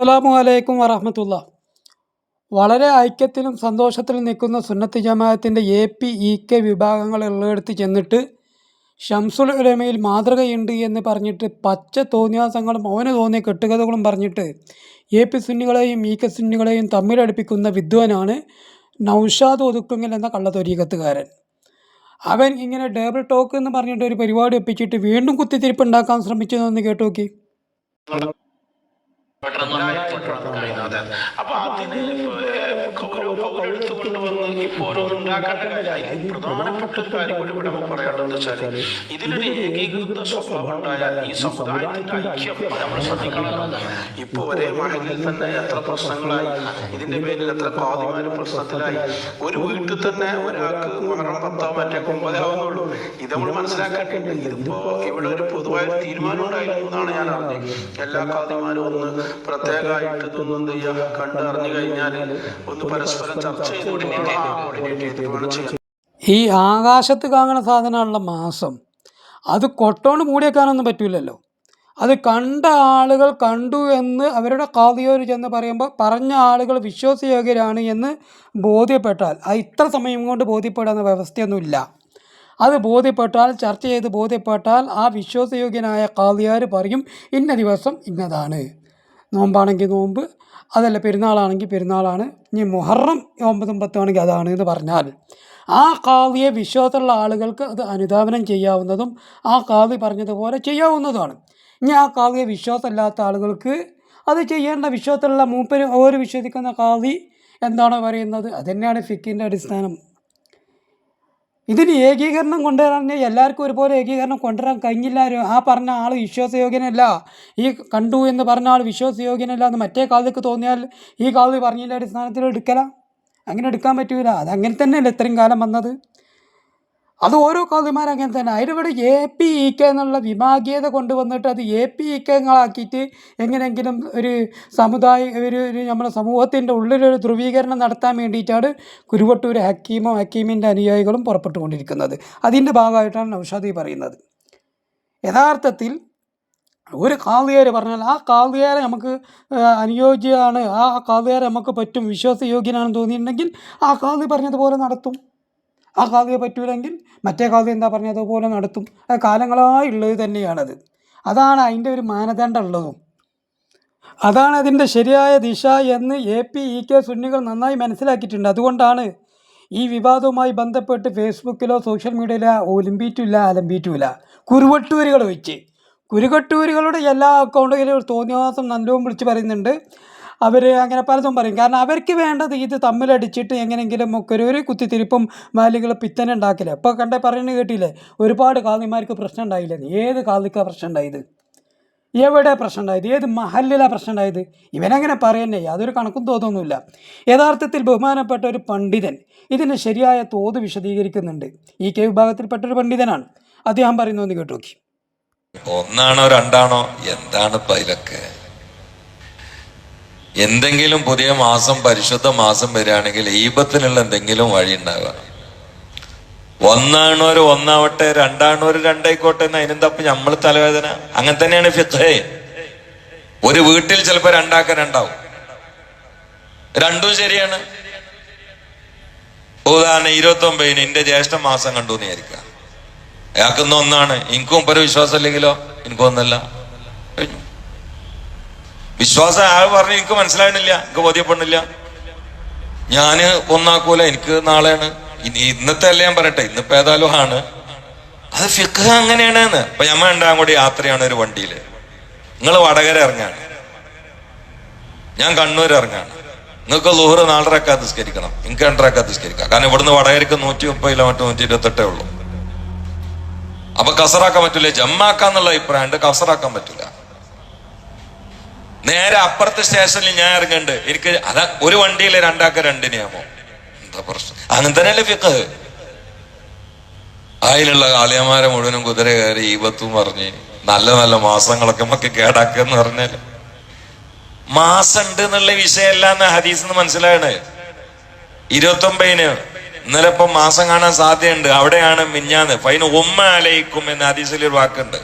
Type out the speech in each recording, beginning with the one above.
അസ്സലാമു അലൈക്കും വറഹമത്തുള്ള. വളരെ ഐക്യത്തിലും സന്തോഷത്തിലും നിൽക്കുന്ന സുന്നത്ത് ജമാഅത്തിന്റെ എ പി ഇ കെ വിഭാഗങ്ങൾ ഉള്ളെടുത്ത് ചെന്നിട്ട് ഷംസുൽ ഉലമയിൽ മാതൃകയുണ്ട് എന്ന് പറഞ്ഞിട്ട് പച്ച തോന്നിയാസങ്ങളും അവന് തോന്നിയ കെട്ടുകഥകളും പറഞ്ഞിട്ട് എ പി സുന്നികളെയും ഇ കെ സുന്നികളെയും തമ്മിലടുപ്പിക്കുന്ന വിദ്വാനാണ് നൗഷാദ് ഒതുക്കുങ്ങൽ എന്ന കള്ളത്തൊരീകത്തുകാരൻ അവൻ ഇങ്ങനെ ടേബിൾ ടോക്ക് എന്ന് പറഞ്ഞിട്ട് ഒരു പരിപാടി ഒപ്പിച്ചിട്ട് വീണ്ടും കുത്തിത്തിരിപ്പ് ഉണ്ടാക്കാൻ ശ്രമിച്ചതെന്ന് കേട്ടു നോക്കി അപ്പൊ അതിന് ഓരോന്നുണ്ടാക്കേണ്ട പ്രധാനപ്പെട്ട ഒരു കാര്യം കൂടി ഇവിടെ പറയാനുള്ളത് ഇതിലൊരു ഏകീകൃത സ്വഭാവം ഉണ്ടായാൽ ഈ സമുദായത്തിന്റെ ഐക്യം നമ്മൾ ശ്രദ്ധിക്കണം. ഇപ്പൊ ഒരേ മഹലിൽ തന്നെ എത്ര പ്രശ്നങ്ങളായി ഇതിന്റെ പേരിൽ എത്ര പാതിമാര് പ്രശ്നത്തിലായി. ഒരു വീട്ടിൽ തന്നെ ഒരാൾക്ക് മരണം പത്താം മറ്റേ ഒമ്പതാവുന്നുള്ളൂ ഇത് നമ്മൾ മനസ്സിലാക്കേണ്ടത് ഇതിപ്പോ ഇവിടെ ഒരു പൊതുവായ തീരുമാനം ഉണ്ടായിരുന്നു എന്നാണ് ഞാൻ അറിഞ്ഞത്. എല്ലാ കാതിമാരും ഒന്ന് പ്രത്യേകമായിട്ട് ഇതൊന്നും എന്ത് ചെയ്യുക കണ്ട് കഴിഞ്ഞാൽ ഒന്ന് പരസ്പരം ചർച്ച ഈ ആകാശത്ത് കാണുന്ന സാധനമുള്ള മാസം. അത് കൊട്ടോണ്ട് മൂടിയേക്കാനൊന്നും പറ്റില്ലല്ലോ അത് കണ്ട ആളുകൾ കണ്ടു എന്ന് അവരുടെ കാതിയോര് ചെന്ന് പറയുമ്പോൾ പറഞ്ഞ ആളുകൾ വിശ്വാസയോഗ്യരാണ് എന്ന് ബോധ്യപ്പെട്ടാൽ അത് ഇത്ര സമയം കൊണ്ട് ബോധ്യപ്പെടാവുന്ന വ്യവസ്ഥയൊന്നുമില്ല. അത് ബോധ്യപ്പെട്ടാൽ ചർച്ച ചെയ്ത് ബോധ്യപ്പെട്ടാൽ ആ വിശ്വാസയോഗ്യനായ കാതിയാർ പറയും ഇന്ന ദിവസം ഇന്നതാണ്. നോമ്പാണെങ്കിൽ നോമ്പ് അതല്ല പെരുന്നാളാണെങ്കിൽ പെരുന്നാളാണ്. ഇനി മുഹറം ഒമ്പതും പത്തും ആണെങ്കിൽ അതാണ് എന്ന് പറഞ്ഞാൽ ആ കാവ്യെ വിശ്വാസമുള്ള ആളുകൾക്ക് അത് അനുധാവനം ചെയ്യാവുന്നതും ആ കാവ്യ പറഞ്ഞതുപോലെ ചെയ്യാവുന്നതുമാണ്. ഇനി ആ കാവ്യ വിശ്വാസമില്ലാത്ത ആളുകൾക്ക് അത് ചെയ്യേണ്ട വിശ്വാസമുള്ള മൂപ്പര് ഓരോ വിശ്വസിക്കുന്ന കാവ്യ എന്താണോ പറയുന്നത്? അതുതന്നെയാണ് ഫിക്കിന്റെ അടിസ്ഥാനം. ഇതിന് ഏകീകരണം കൊണ്ടുവരാൻ എല്ലാവർക്കും ഒരുപോലെ ഏകീകരണം കൊണ്ടുവരാൻ കഴിഞ്ഞില്ല. ആ പറഞ്ഞ ആൾ വിശ്വാസയോഗ്യനല്ല. ഈ കണ്ടു എന്ന് പറഞ്ഞ ആൾ വിശ്വാസയോഗ്യനല്ല എന്ന് മറ്റേ കാലത്തേക്ക് തോന്നിയാൽ ഈ കാലത്ത് പറഞ്ഞതിന്റെ അടിസ്ഥാനത്തിൽ എടുക്കല? അങ്ങനെ എടുക്കാൻ പറ്റൂല. അതങ്ങനെ തന്നെയല്ലേ ഇത്രയും കാലം വന്നത്? അത് ഓരോ കാതിമാരും അങ്ങനെ തന്നെ. അതിലിവിടെ എ പി ഇ കെ എന്നുള്ള വിഭാഗീയത കൊണ്ടുവന്നിട്ട് അത് എ പി ഇ കെങ്ങളാക്കിയിട്ട് എങ്ങനെയെങ്കിലും ഒരു സമുദായ ഒരു ഒരു നമ്മുടെ സമൂഹത്തിന്റെ ഉള്ളിലൊരു ധ്രുവീകരണം നടത്താൻ വേണ്ടിയിട്ടാണ് കുരുവട്ടൂർ ഹക്കീമും ഹക്കീമിന്റെ അനുയായികളും പുറപ്പെട്ടുകൊണ്ടിരിക്കുന്നത്. അതിന്റെ ഭാഗമായിട്ടാണ് നൗഷാദി പറയുന്നത്. യഥാർത്ഥത്തിൽ ഒരു കാളിയാർ പറഞ്ഞാൽ ആ കാളിയാരെ നമുക്ക് അനുയോജ്യമാണ് ആ കാളിയാരെ നമുക്ക് പറ്റും വിശ്വാസയോഗ്യനാണെന്ന് തോന്നിയിട്ടുണ്ടെങ്കിൽ ആ കാളി പറഞ്ഞതുപോലെ നടത്തും. ആ കാവ്യ പറ്റൂലെങ്കിൽ മറ്റേ കാവ്യം എന്താ പറഞ്ഞതുപോലെ നടത്തും. അത് കാലങ്ങളായി ഉള്ളത് തന്നെയാണത്. അതാണ് അതിന്റെ ഒരു മാനദണ്ഡം ഉള്ളതും. അതാണ് അതിന്റെ ശരിയായ ദിശ എന്ന് എ പി ഇ കെ സുന്നികൾ നന്നായി മനസ്സിലാക്കിയിട്ടുണ്ട്. അതുകൊണ്ടാണ് ഈ വിവാദവുമായി ബന്ധപ്പെട്ട് ഫേസ്ബുക്കിലോ സോഷ്യൽ മീഡിയയിലോ ഒലിമ്പിറ്റുമില്ല അലമ്പിറ്റുമില്ല കുരുവട്ടൂരുകൾ വെച്ച് കുരുവട്ടൂരുകളുടെ എല്ലാ അക്കൗണ്ടുകളിലും തോന്നിയവാസം നല്ലോം വിളിച്ച് പറയുന്നുണ്ട്. അവർ അങ്ങനെ പലതും പറയും. കാരണം അവർക്ക് വേണ്ടത് ഇത് തമ്മിലടിച്ചിട്ട് എങ്ങനെയെങ്കിലും ഒക്കെ ഒരു കുത്തിത്തിരിപ്പും അല്ലെങ്കിൽ പിത്തനെ ഉണ്ടാക്കില്ല ഇപ്പോൾ കണ്ടേ പറയുന്നത് കേട്ടില്ലേ? ഒരുപാട് കാതിമാർക്ക് പ്രശ്നം ഉണ്ടായില്ലേ? ഏത് കാതിക്കാണ് പ്രശ്നം ഉണ്ടായത്? എവിടെ പ്രശ്നം ഉണ്ടായത്? ഏത് മഹലിലാണ് പ്രശ്നം ഉണ്ടായത്? ഇവനങ്ങനെ പറയുന്നേ. യാതൊരു കണക്കും തോന്നുന്നില്ല യഥാർത്ഥത്തിൽ ബഹുമാനപ്പെട്ട ഒരു പണ്ഡിതൻ ഇതിന് ശരിയായ തോത് വിശദീകരിക്കുന്നുണ്ട്. ഈ കെ വിഭാഗത്തിൽപ്പെട്ട ഒരു പണ്ഡിതനാണ്. അദ്ദേഹം പറയുന്നു എന്ന് കേട്ടു നോക്കി. ഒന്നാണോ രണ്ടാണോ? എന്താണ് ഇപ്പൊ ഇതിലൊക്കെ എന്തെങ്കിലും പുതിയ മാസം പരിശുദ്ധ മാസം വരികയാണെങ്കിൽ ഈപത്തിനുള്ള എന്തെങ്കിലും വഴി ഉണ്ടാവുക. ഒന്നാണോര് ഒന്നാവട്ടെ രണ്ടാണോര് രണ്ടായിക്കോട്ടെ എന്ന് അതിനും തപ്പി നമ്മൾ തലവേദന. അങ്ങനെ തന്നെയാണ് ഫിഖേ. ഒരു വീട്ടിൽ ചിലപ്പോ രണ്ടാക്ക രണ്ടാവും രണ്ടും ശരിയാണ്. ഉദാഹരണം ഇരുപത്തി ഒമ്പതിന് എന്റെ ജ്യേഷ്ഠ മാസം കണ്ടു എന്ന് വിചാരിക്കുക. അയാൾക്കൊന്നും ഒന്നാണ്. എനിക്കും ഒരു വിശ്വാസം ഇല്ലെങ്കിലോ എനിക്കൊന്നല്ല. കഴിഞ്ഞു. വിശ്വാസം ആൾ പറഞ്ഞു എനിക്ക് മനസ്സിലാകണില്ല എനിക്ക് ബോധ്യപ്പെടുന്നില്ല. ഞാൻ ഒന്നാക്കൂല എനിക്ക് നാളെയാണ്. ഇനി ഇന്നത്തെ അല്ല ഞാൻ പറയട്ടെ ഇന്നിപ്പോ ഏതായാലും ആണ്. അത് ഫിഖ് അങ്ങനെയാണ് അപ്പൊ ഞമ്മ ഉണ്ടാകാൻ കൂടി യാത്രയാണ് ഒരു വണ്ടിയിൽ. നിങ്ങൾ വടകര ഇറങ്ങാണ്. ഞാൻ കണ്ണൂർ ഇറങ്ങാണ്. നിങ്ങൾക്ക് ലോഹറ് നാലരക്കാ നിസ്കരിക്കണം. നിങ്ങൾക്ക് രണ്ടരക്കാ നിസ്കരിക്കാം. കാരണം ഇവിടുന്ന് വടകരക്ക് നൂറ്റി മുപ്പത് കിലോമീറ്റർ നൂറ്റി ഇരുപത്തെട്ടേ ഉള്ളൂ. അപ്പൊ കസറാക്കാൻ പറ്റൂല? ജമ്മാക്കാന്നുള്ള അഭിപ്രായം കസറാക്കാൻ പറ്റൂല. നേരെ അപ്പുറത്തെ സ്റ്റേഷനിൽ ഞാൻ ഇറങ്ങണ്ട്. എനിക്ക് അതാ ഒരു വണ്ടിയിൽ രണ്ടാക്ക രണ്ടിനെയാമോ എന്താ പ്രശ്നം? അങ്ങനെ തന്നെയല്ലേ ഫിക്ക് അതിലുള്ള കാളിയന്മാരെ മുഴുവനും കുതിര കയറി ഈപത്തും പറഞ്ഞ് നല്ല നല്ല മാസങ്ങളൊക്കെ നമുക്ക് കേടാക്കെന്ന് പറഞ്ഞാൽ. മാസം ഉണ്ട് എന്നുള്ള വിഷയമല്ല എന്ന് ഹദീസ് മനസ്സിലായത് മനസ്സിലായണേ ഇരുപത്തൊമ്പതിന് ഇന്നലെ ഇപ്പൊ മാസം കാണാൻ സാധ്യതയുണ്ട്. അവിടെയാണ് മിഞ്ഞാന്ന്. ഫൈന് ഉമ്മ അലയിക്കും എന്ന് ഹദീസിൽ ഒരു വാക്കുണ്ട്.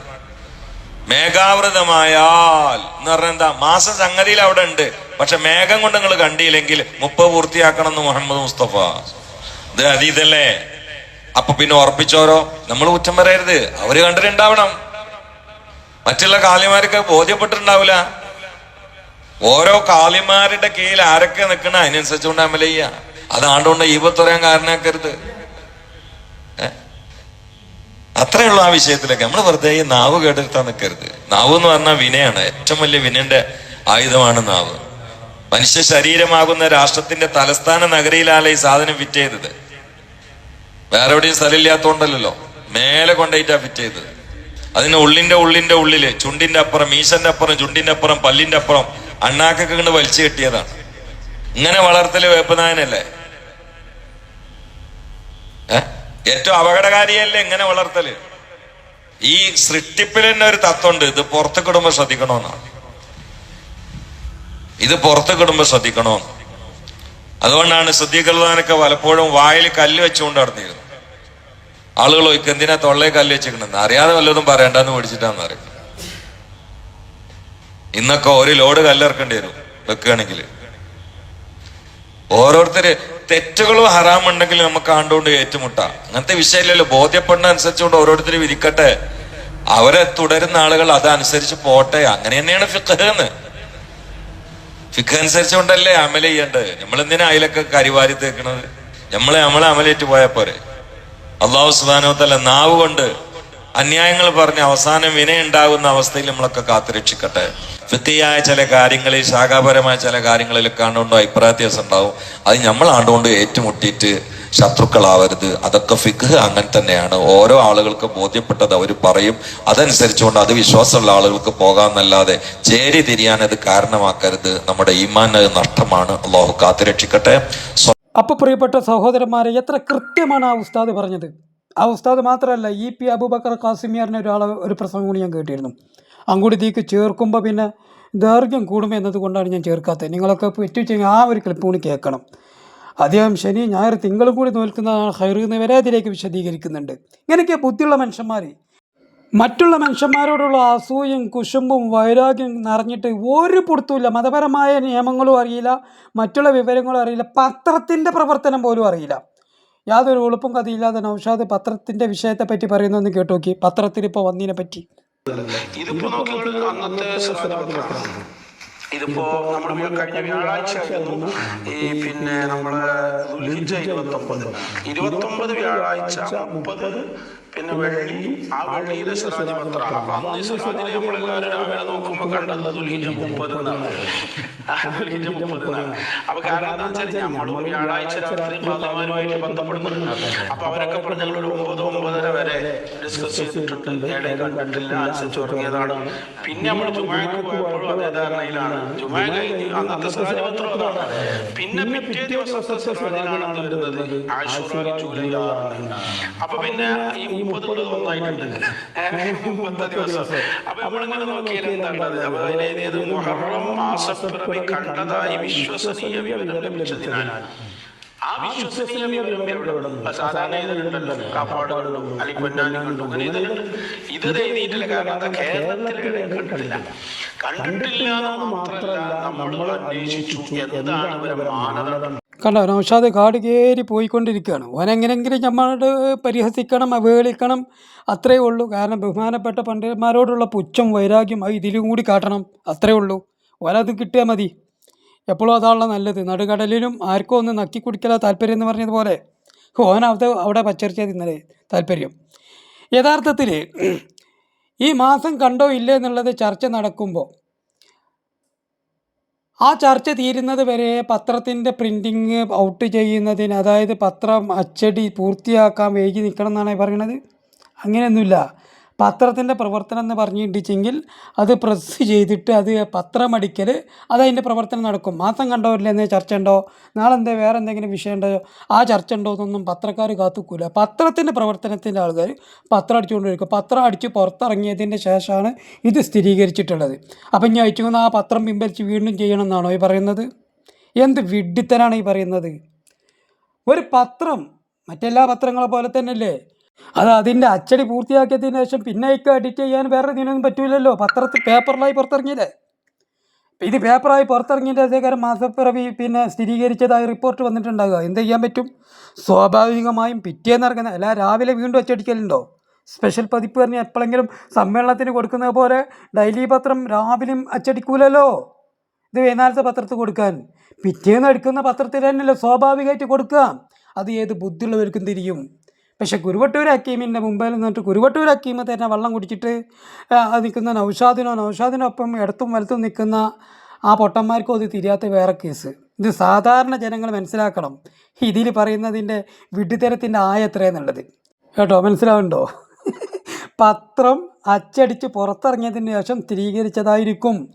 മേഘാവൃതമായാൽ എന്ന് പറഞ്ഞാൽ എന്താ? മാസ സംഗതിയിൽ അവിടെ ഉണ്ട്. പക്ഷെ മേഘം കൊണ്ട് നിങ്ങൾ കണ്ടില്ലെങ്കിൽ മുപ്പ പൂർത്തിയാക്കണം എന്ന് മുഹമ്മദ് മുസ്തഫ. ഇത് അതീതല്ലേ? അപ്പൊ പിന്നെ ഉറപ്പിച്ചോരോ? നമ്മൾ കുറ്റം പറയരുത്. അവർ കണ്ടിട്ടുണ്ടാവണം. മറ്റുള്ള കാലിമാർക്ക് ബോധ്യപ്പെട്ടിട്ടുണ്ടാവില്ല. ഓരോ കാളിമാരുടെ കീഴിൽ ആരൊക്കെ നിൽക്കണ അതിനനുസരിച്ചുകൊണ്ട് അമല ചെയ്യുക. അതാണ്ടുകൊണ്ട് ഈപത്തുറയാൻ കാരണമാക്കരുത്? അത്രേ ഉള്ളൂ ആ വിഷയത്തിലൊക്കെ. നമ്മൾ വെറുതെ ഈ നാവ് കേട്ടിട്ടാ നിൽക്കരുത് നാവ് എന്ന് പറഞ്ഞാൽ വിനയാണ്. ഏറ്റവും വലിയ വിനന്റെ ആയുധമാണ് നാവ്. മനുഷ്യ ശരീരമാകുന്ന രാഷ്ട്രത്തിന്റെ തലസ്ഥാന നഗരിയിലാണ് ഈ സാധനം ഫിറ്റ് ചെയ്തത്? വേറെ എവിടെയും സ്ഥലമില്ലാത്തോണ്ടല്ലോ മേലെ കൊണ്ടുപോയിട്ടാ ഫിറ്റ് ചെയ്തത്. അതിന് ഉള്ളിന്റെ ഉള്ളിന്റെ ഉള്ളിൽ ചുണ്ടിന്റെ അപ്പുറം മീശന്റെ അപ്പുറം ചുണ്ടിന്റെ അപ്പുറം പല്ലിന്റെ അപ്പുറം അണ്ണാക്കൊക്കെ കണ്ട് വലിച്ചു കെട്ടിയതാണ്. ഇങ്ങനെ വളർത്തൽ വേപ്പനായനല്ലേ ഏ? ഏറ്റവും അപകടകാരിയല്ലേ എങ്ങനെ വളർത്തൽ? ഈ സൃഷ്ടിപ്പിൽ തന്നെ ഒരു തത്വമുണ്ട്. ഇത് പുറത്ത് കിടുമ്പോ ശ്രദ്ധിക്കണമെന്നാണ് ഇത് പുറത്ത് കിടുമ്പോ ശ്രദ്ധിക്കണമെന്ന് അതുകൊണ്ടാണ് ശ്രദ്ധിക്കുന്നതിനൊക്കെ പലപ്പോഴും വായിൽ കല്ല് വെച്ചുകൊണ്ട് നടന്നിരുന്നു ആളുകൾ ചോദിക്കും എന്തിനാ തൊള്ളയെ കല്ല് വെച്ചിരിക്കണെന്ന് അറിയാതെ വല്ലതും പറയണ്ടെന്ന് മേടിച്ചിട്ടാന്ന് അറിയും ഇന്നൊക്കെ ഒരു ലോഡ് കല്ലിറക്കേണ്ടി വരും. വെക്കുകയാണെങ്കിൽ. ഓരോരുത്തര് തെറ്റുകളും ഹറാമുണ്ടെങ്കിൽ നമുക്ക് ആണ്ടുകൊണ്ട് ഏറ്റുമുട്ടാം. അങ്ങനത്തെ വിഷയമില്ലല്ലോ. ബോധ്യപ്പെടുന്ന അനുസരിച്ചുകൊണ്ട് ഓരോരുത്തർ വിരിക്കട്ടെ അവരെ തുടരുന്ന ആളുകൾ അതനുസരിച്ച് പോട്ടെ. അങ്ങനെ തന്നെയാണ് ഫിഖ് എന്ന്. ഫിഖ് അനുസരിച്ചുകൊണ്ടല്ലേ അമല ചെയ്യേണ്ടത്? നമ്മൾ എന്തിനാ അതിലൊക്കെ കരിവാരി തേക്കണത്? നമ്മളെ നമ്മളെ അമലേറ്റ് പോയാൽ പോരെ. അള്ളാഹു സുബാനോത്തല്ല നാവ് കൊണ്ട് അന്യായങ്ങൾ പറഞ്ഞ് അവസാനം വിനയുണ്ടാകുന്ന അവസ്ഥയിൽ നമ്മളൊക്കെ കാത്തുരക്ഷിക്കട്ടെ. വൃത്തിയായ ചില കാര്യങ്ങളിൽ ശാഖാപരമായ ചില കാര്യങ്ങളിലൊക്കെ ആണ്ടുകൊണ്ട് അഭിപ്രായ വ്യത്യാസം ഉണ്ടാവും. അത് നമ്മൾ ആണ്ടുകൊണ്ട് ഏറ്റുമുട്ടിയിട്ട് ശത്രുക്കളാവരുത്. അതൊക്കെ ഫിഖ് അങ്ങനെ തന്നെയാണ്. ഓരോ ആളുകൾക്ക് ബോധ്യപ്പെട്ടത് അവർ പറയും. അതനുസരിച്ചുകൊണ്ട് അത് വിശ്വാസമുള്ള ആളുകൾക്ക് പോകാമെന്നല്ലാതെ ചേരി തിരിയാൻ അത് കാരണമാക്കരുത്. നമ്മുടെ ഈമാൻ നഷ്ടമാണ്. അള്ളാഹു കാത്തുരക്ഷിക്കട്ടെ. അപ്പൊ അപ്പോൾ പ്രിയപ്പെട്ട സഹോദരന്മാരെ എത്ര കൃത്യമാണ് ആ ഉസ്താദ് പറഞ്ഞത്? ആ ഉസ്താദ് മാത്രമല്ല ഇ പി അബൂബക്കർ കാസിമിയാറിനെ ഒരാൾ ഒരു പ്രസംഗം കൂടി ഞാൻ കേട്ടിരുന്നു. അങ്ങോട്ട് ഇതിക്ക് ചേർക്കുമ്പോൾ പിന്നെ ദൈർഘ്യം കൂടുമ്പോൾ എന്നതുകൊണ്ടാണ് ഞാൻ ചേർക്കാത്തത്. നിങ്ങളൊക്കെ പറ്റുവെച്ചെങ്കിൽ ആ ഒരു ക്ലിപ്പ് കൂടി കേൾക്കണം. അദ്ദേഹം ശനി ഞായർ തിങ്കളും കൂടി നോൽക്കുന്നതാണ് ഹൈർ എന്നിവരെ അതിലേക്ക് വിശദീകരിക്കുന്നുണ്ട്. ഇങ്ങനെയൊക്കെ ബുദ്ധിയുള്ള മനുഷ്യന്മാർ മറ്റുള്ള മനുഷ്യന്മാരോടുള്ള അസൂയും കുശുമ്പും വൈരാഗ്യം നിറഞ്ഞിട്ട് ഒരു പൊടുത്തുമില്ല. മതപരമായ നിയമങ്ങളും അറിയില്ല മറ്റുള്ള വിവരങ്ങളും അറിയില്ല പത്രത്തിന്റെ പ്രവർത്തനം പോലും അറിയില്ല. യാതൊരു എളുപ്പം കഥയില്ലാതെ നൗഷാദ് പത്രത്തിന്റെ വിഷയത്തെപ്പറ്റി പറയുന്നതെന്ന് കേട്ടോക്കി പത്രത്തിൽ ഇപ്പോൾ വന്നതിനെ പറ്റി ഇതിപ്പോ നോക്കിയാൽ അന്നത്തെ ഇതിപ്പോ നമ്മുടെ കഴിഞ്ഞ വ്യാഴാഴ്ച ആയിരുന്നു. ഈ പിന്നെ നമ്മൾ ഇരുപത്തി ഒമ്പത് ഇരുപത്തി ഒമ്പത് വ്യാഴാഴ്ച മുപ്പത് പിന്നെ വെള്ളി ആ വെള്ളിയിലെ സിറാജ് പത്രമാണ് അപ്പൊ അന്ന് സിറാജിനെ നമ്മളെല്ലാവരും രാവിലെ നോക്കുമ്പോ കണ്ടത് ദുൽഹിജ്ജ മുപ്പത് എന്നാണ്. ആ, ദുൽഹിജ്ജ മുപ്പത് എന്നാണ്. അപ്പൊ കാരണം എന്താ വെച്ചാൽ നമ്മളും വ്യാഴാഴ്ച രാത്രി പാതമാനുമായിട്ട് ബന്ധപ്പെടുന്നുണ്ട്. അപ്പൊ അവരൊക്കെ പറഞ്ഞു ഒരു ഒമ്പത് ഒമ്പതര വരെ ഡിസ്കസ് ചെയ്തിട്ടുണ്ട്. ഇടയിൽ കണ്ടില്ല അനുസരിച്ച് തുടങ്ങിയതാണ് പിന്നെ നമ്മൾ ജുമാക്ക് പോയപ്പോഴും അതേ ധാരണയിലാണ്. ജുമാ കഴിഞ്ഞ് അന്നത്തെ സിറാജ് അതാണ്. പിന്നെ പിറ്റേ ദിവസത്തെ സിറാജിലാണ് എന്ത് വരുന്നത് ആശുറ ജൂലൈ ആറിന് അപ്പൊ പിന്നെ ഈ മുപ്പത് ഒന്നായിട്ടുണ്ട് ദിവസം നോക്കിയാൽ എന്താണ് മുഹറം മാസപ്പിറവി കണ്ടതായി വിശ്വസനീയ വിവരം ആ വിശ്വസനീയ വിവരം എവിടെ വിടുന്നു സാധാരണ ഇതിലുണ്ടല്ലോ. കാപ്പാടുകളിലും അല്ലെങ്കിൽ പൊന്നാനികളിലും അങ്ങനെ ഇതിലുണ്ട്. ഇത് എഴുതിയിട്ടില്ല കാരണം കേരളത്തിൽ കണ്ടിട്ടില്ല. കണ്ടിട്ടില്ല. എന്ന് മാത്രമല്ല നമ്മൾ അന്വേഷിച്ചു എന്താണ് അവരുടെ മാനദണ്ഡം? കണ്ടോ? നൗഷാദ് കാട് കയറി പോയിക്കൊണ്ടിരിക്കുകയാണ്. ഓനെങ്ങനെങ്കിലും നമ്മളോട് പരിഹസിക്കണം അവഹേളിക്കണം അത്രയേ ഉള്ളൂ. കാരണം ബഹുമാനപ്പെട്ട പണ്ഡിതന്മാരോടുള്ള പുച്ഛം വൈരാഗ്യം അത് ഇതിലും കൂടി കാട്ടണം. അത്രയേ ഉള്ളൂ. ഓനത് കിട്ടിയാൽ മതി. എപ്പോഴും അതാണല്ലോ നല്ലത്. നടുകടലിലും ആർക്കും ഒന്ന് നക്കി കുടിക്കല താല്പര്യം എന്ന് പറഞ്ഞതുപോലെ ഓനവിടെ അവിടെ പച്ചരിച്ച തിന്നലേ താല്പര്യം. യഥാർത്ഥത്തിൽ ഈ മാസം കണ്ടോ ഇല്ലേ എന്നുള്ളത് ചർച്ച നടക്കുമ്പോൾ ആ ചർച്ച തീരുന്നത് വരെ പത്രത്തിന്റെ പ്രിന്റിങ് ഔട്ട് ചെയ്യുന്നതിന് അതായത് പത്രം അച്ചടി പൂർത്തിയാക്കാൻ വൈകി നിൽക്കണം എന്നാണ് പറയണത് അങ്ങനെയൊന്നുമില്ല. പത്രത്തിന്റെ പ്രവർത്തനം എന്ന് പറഞ്ഞിട്ടുണ്ടെങ്കിൽ അത് പ്രസ് ചെയ്തിട്ട് അത് പത്രമടിക്കൽ അതതിന്റെ പ്രവർത്തനം നടക്കും. മാസം കണ്ടോ ഇല്ലെന്നേ ചർച്ച ഉണ്ടോ നാളെ എന്തേ വേറെ എന്തെങ്കിലും വിഷയം ഉണ്ടോ ആ ചർച്ച ഉണ്ടോ എന്നൊന്നും പത്രക്കാർ കാത്തുക്കൂല. പത്രത്തിന്റെ പ്രവർത്തനത്തിന്റെ ആൾക്കാർ പത്രം അടിച്ചുകൊണ്ടിരിക്കും. പത്രം അടിച്ച് പുറത്തിറങ്ങിയതിന്റെ ശേഷമാണ് ഇത് സ്ഥിരീകരിച്ചിട്ടുള്ളത്. അപ്പം ഞാൻ അയച്ചുകൊണ്ട് ആ പത്രം പിൻവലിച്ച് വീണ്ടും ചെയ്യണം എന്നാണോ ഈ പറയുന്നത്? എന്ത് വിഡ്ഢിത്തനാണ് ഈ പറയുന്നത്? ഒരു പത്രം മറ്റെല്ലാ പത്രങ്ങളെ പോലെ തന്നെയല്ലേ? അത് അതിന്റെ അച്ചടി പൂർത്തിയാക്കിയതിന് ശേഷം പിന്നെ ഒക്കെ എഡിറ്റ് ചെയ്യാൻ വേറെ ഇതിനൊന്നും പറ്റൂലല്ലോ. പത്രത്തിൽ പേപ്പറിലായി പുറത്തിറങ്ങിയില്ലേ? ഇത് പേപ്പറായി പുറത്തിറങ്ങിയതിനേക്കാരം മാസപ്പിറവി പിന്നെ സ്ഥിരീകരിച്ചതായി റിപ്പോർട്ട് വന്നിട്ടുണ്ടാകുക എന്ത് ചെയ്യാൻ പറ്റും? സ്വാഭാവികമായും പിറ്റേന്ന് ഇറങ്ങുന്ന അല്ല രാവിലെ വീണ്ടും അച്ചടിക്കലുണ്ടോ സ്പെഷ്യൽ പതിപ്പ് പറഞ്ഞ് എപ്പോഴെങ്കിലും സമ്മേളനത്തിന് കൊടുക്കുന്നത് പോലെ ഡെയിലി പത്രം രാവിലെയും അച്ചടിക്കൂലല്ലോ ഇത് വൈകുന്നേരത്തെ പത്രത്തിൽ കൊടുക്കാൻ. പിറ്റേന്ന് എടുക്കുന്ന പത്രത്തിൽ തന്നെയല്ലോ സ്വാഭാവികമായിട്ട് കൊടുക്കുക അത് ഏത് ബുദ്ധിയുള്ളവർക്കും തിരിയും. പക്ഷെ കുരുവട്ടൂർ ഹക്കീമിന്റെ മുമ്പിൽ നിന്നിട്ട് കുരുവട്ടൂർ അക്കീമ് തന്നെ വെള്ളം കുടിച്ചിട്ട് നിൽക്കുന്ന നൗഷാദിനോ നൗഷാദിനൊപ്പം ഇടത്തും വലത്തും നിൽക്കുന്ന ആ പൊട്ടന്മാർക്കും അത് തിരിയാത്ത വേറെ കേസ്. ഇത് സാധാരണ ജനങ്ങൾ മനസ്സിലാക്കണം ഇതിൽ പറയുന്നതിന്റെ വിഡ്ഢിത്തരത്തിന്റെ ആയ എത്രയെന്നുള്ളത്. കേട്ടോ മനസ്സിലാവുണ്ടോ പത്രം അച്ചടിച്ച് പുറത്തിറങ്ങിയതിന് ശേഷം സ്ഥിരീകരിച്ചതായിരിക്കും.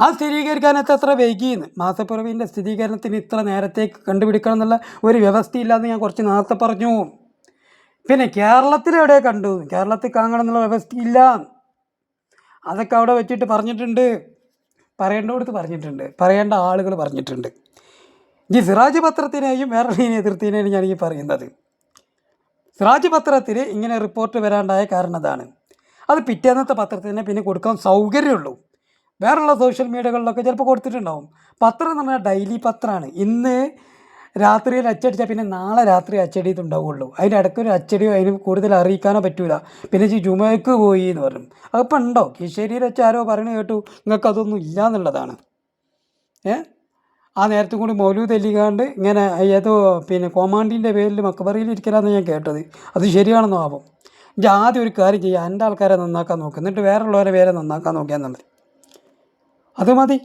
ആ സ്ഥിരീകരിക്കാനത്ത് എത്ര വൈകിയെന്ന്? മാസപ്പിറവിന്റെ സ്ഥിരീകരണത്തിന് ഇത്ര നേരത്തേക്ക് കണ്ടുപിടിക്കണം എന്നുള്ള ഒരു വ്യവസ്ഥയില്ലാന്ന് ഞാൻ കുറച്ച് നേരത്തെ പറഞ്ഞു. പിന്നെ കേരളത്തിൽ എവിടെ കണ്ടു? കേരളത്തിൽ കാണണം എന്നുള്ള വ്യവസ്ഥയില്ല അതൊക്കെ അവിടെ വെച്ചിട്ട് പറഞ്ഞിട്ടുണ്ട്. പറയേണ്ടടുത്ത് പറഞ്ഞിട്ടുണ്ട്. പറയേണ്ട ആളുകൾ പറഞ്ഞിട്ടുണ്ട്. ഈ സിറാജ് പത്രത്തിനെയും വേറൊരു എതിർത്തിനെയും ഞാൻ ഈ പറയുന്നത്. സിറാജ് പത്രത്തിൽ ഇങ്ങനെ റിപ്പോർട്ട് വരാണ്ടായ കാരണം അതാണ്. അത് പിറ്റേന്നത്തെ പത്രത്തിന് പിന്നെ കൊടുക്കാൻ സൗകര്യമുള്ളൂ വേറെയുള്ള സോഷ്യൽ മീഡിയകളിലൊക്കെ ചിലപ്പോൾ കൊടുത്തിട്ടുണ്ടാവും. പത്രം എന്ന് പറഞ്ഞാൽ ഡെയിലി പത്രമാണ്. ഇന്ന് രാത്രിയിൽ അച്ചടിച്ചാൽ പിന്നെ നാളെ രാത്രി അച്ചടിയത് ഉണ്ടാവുള്ളൂ അതിന്റെ ഇടയ്ക്കൊരു അച്ചടിയോ അതിന് കൂടുതൽ അറിയിക്കാനോ പറ്റൂല. പിന്നെ ജുമയ്ക്ക് പോയി എന്ന് പറഞ്ഞു. അതിപ്പോൾ ഉണ്ടോ? കീശേരിയിൽ വെച്ച് ആരോ പറയണ കേട്ടു. നിങ്ങൾക്ക് അതൊന്നും ഇല്ല എന്നുള്ളതാണ്. ഏ? ആ നേരത്തെ കൂടി മൗലൂദ് തെല്ലിക്കാണ്ട് ഇങ്ങനെ ഏതോ പിന്നെ കോമാണ്ടിന്റെ പേരിൽ മക്കബറിയിൽ ഇരിക്കലാന്ന് ഞാൻ കേട്ടത്. അത് ശരിയാണെന്നോ ആവും? ഞാൻ ആദ്യം ഒരു കാര്യം ചെയ്യുക എന്റെ ആൾക്കാരെ നന്നാക്കാൻ നോക്കുക എന്നിട്ട് വേറെയുള്ളവരെ പേരെ നന്നാക്കാൻ നോക്കിയാൽ മതി. അത് മതി.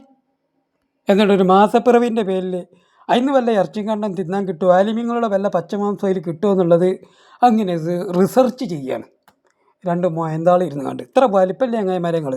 എന്നിട്ടൊരു മാസപ്പിറവിന്റെ പേരിൽ അതിന് വല്ല ഇറച്ചിയും തിന്നാൻ കിട്ടുമോ ആലിമ്യങ്ങളുടെ വല്ല പച്ചമാംസം അതിൽ കിട്ടുമോ എന്നുള്ളത് അങ്ങനെ റിസർച്ച് ചെയ്യാണ്. രണ്ട് മൊയന്താൾ ഇരുന്ന് കണ്ട്. ഇത്ര വലിപ്പല്ലേ അങ്ങനെ മരങ്ങൾ